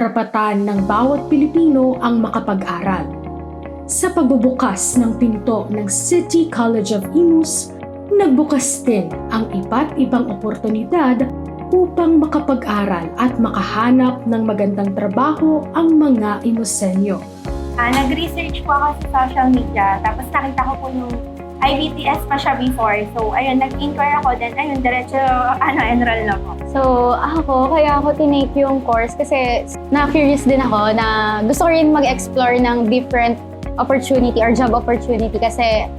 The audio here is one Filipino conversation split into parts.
karapatan ng bawat Pilipino ang makapag-aral. Sa pagbubukas ng pinto ng City College of Imus, nagbukas din ang iba't ibang oportunidad upang makapag-aral at makahanap ng magandang trabaho ang mga Imusenyo. Ah, nag-research po ako sa social media, tapos nakita ko po yung IBTS pa siya before. So, ayun, nag-inquire ako, then ayun, diretso, ano, enroll na po. So, ako, kaya ako tinake yung course kasi na-curious din ako na gusto ko rin mag-explore ng different opportunity or job opportunity kasi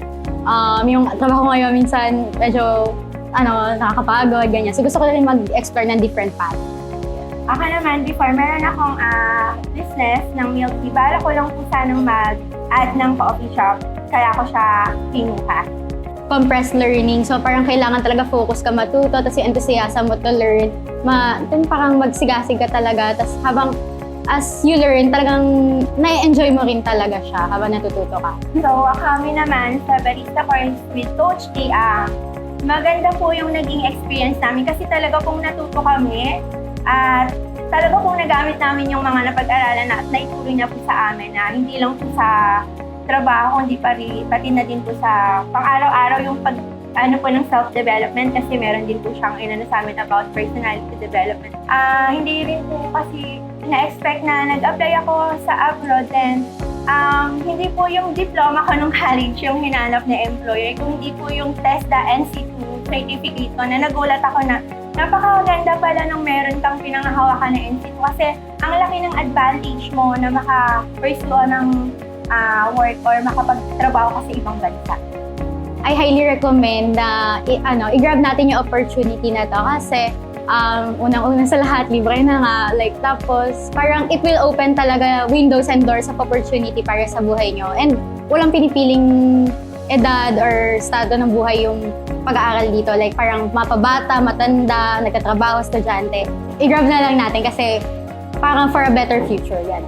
um, yung trabaho ko ngayon minsan medyo ano, nakakapagod, ganyan. So, gusto ko rin mag-explore ng different path. Ako naman, before, meron akong ah, business ng milk tea. Bala ko lang po sanang mag-add ng coffee shop. Kaya ako siya kinuha. Compressed learning. So parang kailangan talaga focus ka matuto, tapos yung enthusiasm mo to learn. Ma, dun parang magsigasig ka talaga. Tapos habang as you learn, talagang na-enjoy mo rin talaga siya habang natututo ka. So, kami naman sa Barista Course with Coach A, ah, maganda po yung naging experience namin kasi talaga pong natuto kami at talaga pong nagamit namin yung mga napag-aralan na at naituro niya po sa amin na hindi lang po sa trabaho, hindi pa rin, pati na din po sa pang-araw-araw yung pag ano po ng self-development kasi meron din po siyang inano sa amin about personality development. Ah, hindi rin po kasi na-expect na nag-apply ako sa abroad then um, hindi po yung diploma ko nung college yung hinanap na employer, kung hindi po yung TESDA NC2 certificate ko na nagulat ako na napakaganda pala nung meron kang pinangahawakan na NC2 kasi ang laki ng advantage mo na maka-pursue ng ah, work or makapagtrabaho ka sa ibang bansa. I highly recommend na i- ano, i-grab natin yung opportunity na to kasi um, unang-una sa lahat, libre na nga. Like, tapos, parang it will open talaga windows and doors of opportunity para sa buhay nyo. And walang pinipiling edad or estado ng buhay yung pag-aaral dito. Like, parang mapabata, matanda, nagkatrabaho, estudyante. I-grab na lang natin kasi parang for a better future. Yan.